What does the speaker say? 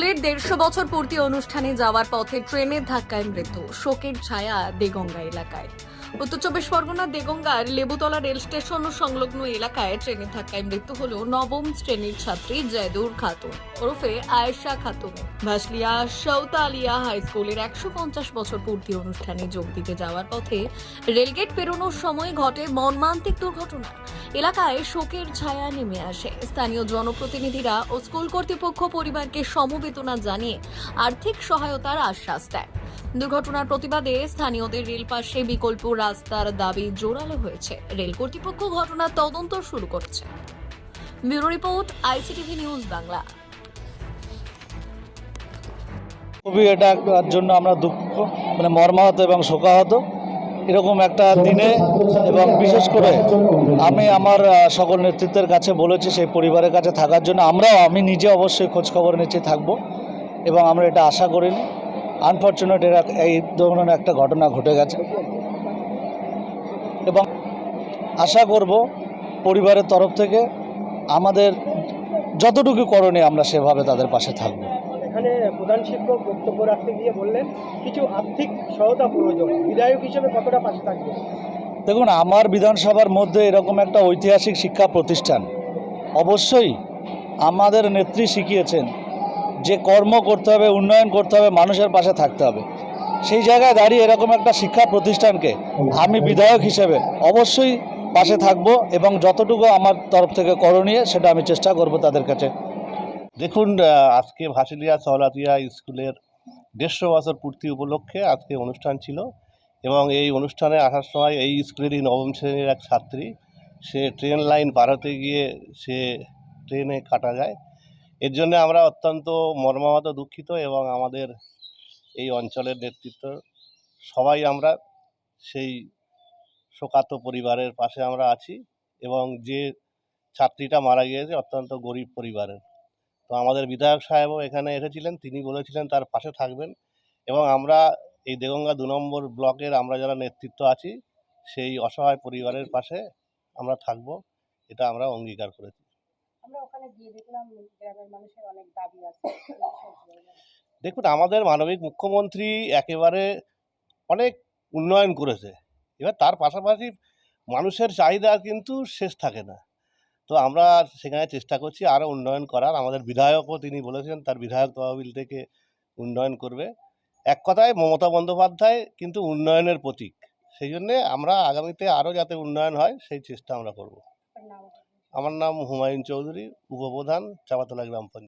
স্কুলের দেড়শো বছর পূর্তি অনুষ্ঠানে যাওয়ার পথে ট্রেনের ধাক্কায় মৃত্যু শোকের ছায়া দেগঙ্গা এলাকায়। উত্তর চব্বিশ পরগনার দেগঙ্গার লেবুতলা রেল স্টেশন ও সংলগ্ন এলাকায় ট্রেনের ধাক্কায় মৃত্যু হল নবম শ্রেণির ছাত্রী জয়দুর খাতুন ওরফে আয়েশা খাতুন। ভাসলিয়া সৌতালিয়া হাই স্কুলের একশো পঞ্চাশ বছর পূর্তি অনুষ্ঠানে যোগ দিতে যাওয়ার পথে রেলগেট পেরোনোর সময় ঘটে মর্মান্তিক দুর্ঘটনা। এলাকায় শোকের ছায়া নেমে আসে। স্থানীয় জনপ্রতিনিধিরা ও স্কুল কর্তৃপক্ষ পরিবারকে সমবেদনা জানিয়ে আর্থিক সহায়তার আশ্বাস দেয়। দুর্ঘটনার প্রতিবাদে স্থানীয়দের রেল পাশে বিকল্প রাস্তার দাবি জোরালো হয়েছে। রেল কর্তৃপক্ষ ঘটনার তদন্ত শুরু করেছে। Bureau report, ICTV news Bangla. খুবই এটা একটার জন্য আমরা দুঃখ মানে মর্মাহত এবং শোকাহত। এরকম একটা দিনে এবং বিশেষ করে আমি আমার সকল নেতৃত্বের কাছে বলেছি সেই পরিবারের কাছে থাকার জন্য। আমরাও, আমি নিজে অবশ্যই খোঁজখবর নিচে থাকব এবং আমরা এটা আশা করিনি। আনফর্চুনেট এরা এই ধরনের একটা ঘটনা ঘটে গেছে। এবং আশা করব পরিবারের তরফ থেকে আমাদের যতটুকু করণীয় আমরা সেভাবে তাদের পাশে থাকব। এখানে প্রধান শিক্ষক বক্তব্য রাখতে গিয়ে বললেন কিছু আর্থিক সহায়তা প্রয়োজন। বিধায়ক হিসেবে কতটা পাশে থাকবে? দেখুন আমার বিধানসভার মধ্যে এরকম একটা ঐতিহাসিক শিক্ষা প্রতিষ্ঠান। অবশ্যই আমাদের নেত্রী শিখিয়েছেন যে কর্ম করতে হবে, উন্নয়ন করতে হবে, মানুষের পাশে থাকতে হবে। সেই জায়গায় দাঁড়িয়ে এরকম একটা শিক্ষা প্রতিষ্ঠানকে আমি বিধায়ক হিসেবে অবশ্যই পাশে থাকব এবং যতটুকু আমার তরফ থেকে করণীয় সেটা আমি চেষ্টা করব তাদের কাছে। দেখুন আজকে ভাসিলিয়া সহলাতিয়া স্কুলের দেড়শো বছর পূর্তি উপলক্ষে আজকে অনুষ্ঠান ছিল এবং এই অনুষ্ঠানে আসার সময় এই স্কুলেরই নবম শ্রেণির এক ছাত্রী, সে ট্রেন লাইন পার হতে গিয়ে সে ট্রেনে কাটা যায়। এর জন্য আমরা অত্যন্ত মর্মাহত, দুঃখিত এবং আমাদের এই অঞ্চলের নেতৃত্ব সবাই আমরা সেই শোকাত পরিবারের পাশে আমরা আছি এবং যে ছাত্রীটা মারা গিয়েছে অত্যন্ত গরিব পরিবারের। তো আমাদের বিধায়ক সাহেবও এখানে এসেছিলেন, তিনি বলেছিলেন তার পাশে থাকবেন এবং আমরা এই দেগঙ্গা দু নম্বর ব্লকের আমরা যারা নেতৃত্ব আছি, সেই অসহায় পরিবারের পাশে আমরা থাকব, এটা আমরা অঙ্গীকার করেছি। আমরা ওখানে গিয়ে দেখলাম গ্রামের মানুষের অনেক দাবি আছে? দেখুন, আমাদের মানবিক মুখ্যমন্ত্রী একেবারে অনেক উন্নয়ন করেছে। এবার তার পাশাপাশি মানুষের চাহিদা কিন্তু শেষ থাকে না। তো আমরা সেখানে চেষ্টা করছি আরও উন্নয়ন করার। আমাদের বিধায়কও তিনি বলেছেন, তার বিধায়ক তহবিল থেকে উন্নয়ন করবে। এক কথায় মমতা বন্দ্যোপাধ্যায় কিন্তু উন্নয়নের প্রতীক। সেই জন্যে আমরা আগামীতে আরও যাতে উন্নয়ন হয়, সেই চেষ্টা আমরা করব। আমার নাম হুমায়ুন চৌধুরী উপপ্রধান চাপাতলা গ্রাম পঞ্চায়েত।